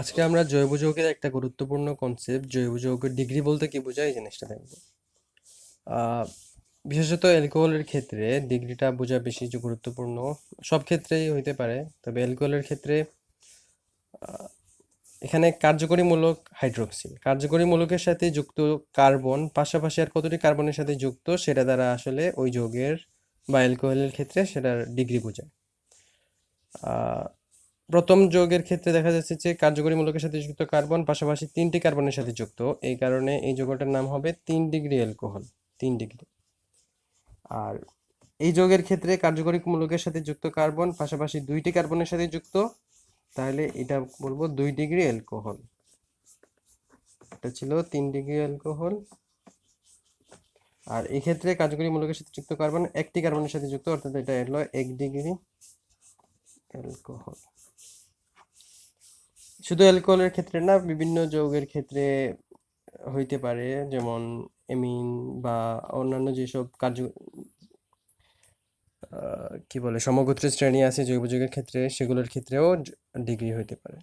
আজকে আমরা জৈব যৌগের একটা গুরুত্বপূর্ণ কনসেপ্ট জৈব যৌগের ডিগ্রি বলতে কি বোঝায় এই জিনিসটা দেখব। বিশেষত অ্যালকোহলের ক্ষেত্রে ডিগ্রিটা বোঝা বেশি যে গুরুত্বপূর্ণ। সব ক্ষেত্রেই হইতে পারে, তবে অ্যালকোহলের ক্ষেত্রে এখানে কার্যকরী মূলক হাইড্রোক্সিল কার্যকরী মূলকের সাথে যুক্ত কার্বন পাশাপাশি আর কতটি কার্বনের সাথে যুক্ত সেটা দ্বারা আসলে ওই যৌগের বা অ্যালকোহলের ক্ষেত্রে সেটার ডিগ্রি বোঝায়। প্রথম যৌগের ক্ষেত্রে দেখা যাচ্ছে যে কার্যকরী মূলকের সাথে যুক্ত কার্বন, পাশাপাশি তিনটি কার্বনের সাথে যুক্ত। এই কারণে এই যৌগটার নাম হবে তিন ডিগ্রি অ্যালকোহল, তিন ডিগ্রি। আর এই যৌগের ক্ষেত্রে কার্যকরী মূলকের সাথে যুক্ত কার্বন, পাশাপাশি দুইটি কার্বনের সাথে যুক্ত, তাহলে এটা বলব দুই ডিগ্রি অ্যালকোহল। এটা ছিল তিন ডিগ্রি অ্যালকোহল। আর এই ক্ষেত্রে কার্যকরী মূলকের সাথে যুক্ত কার্বন, একটি কার্বনের সাথে যুক্ত, অর্থাৎ এটা হলো এক ডিগ্রি অ্যালকোহল। শুধু অ্যালকোহলের ক্ষেত্রে না, বিভিন্ন যৌগের ক্ষেত্রে হইতে পারে, যেমন এমিন বা অন্যান্য যেসব কার্য কি বলে, সমগোত্রের শ্রেণি আছে জৈব যৌগের ক্ষেত্রে, সেগুলোর ক্ষেত্রেও ডিগ্রি হইতে পারে।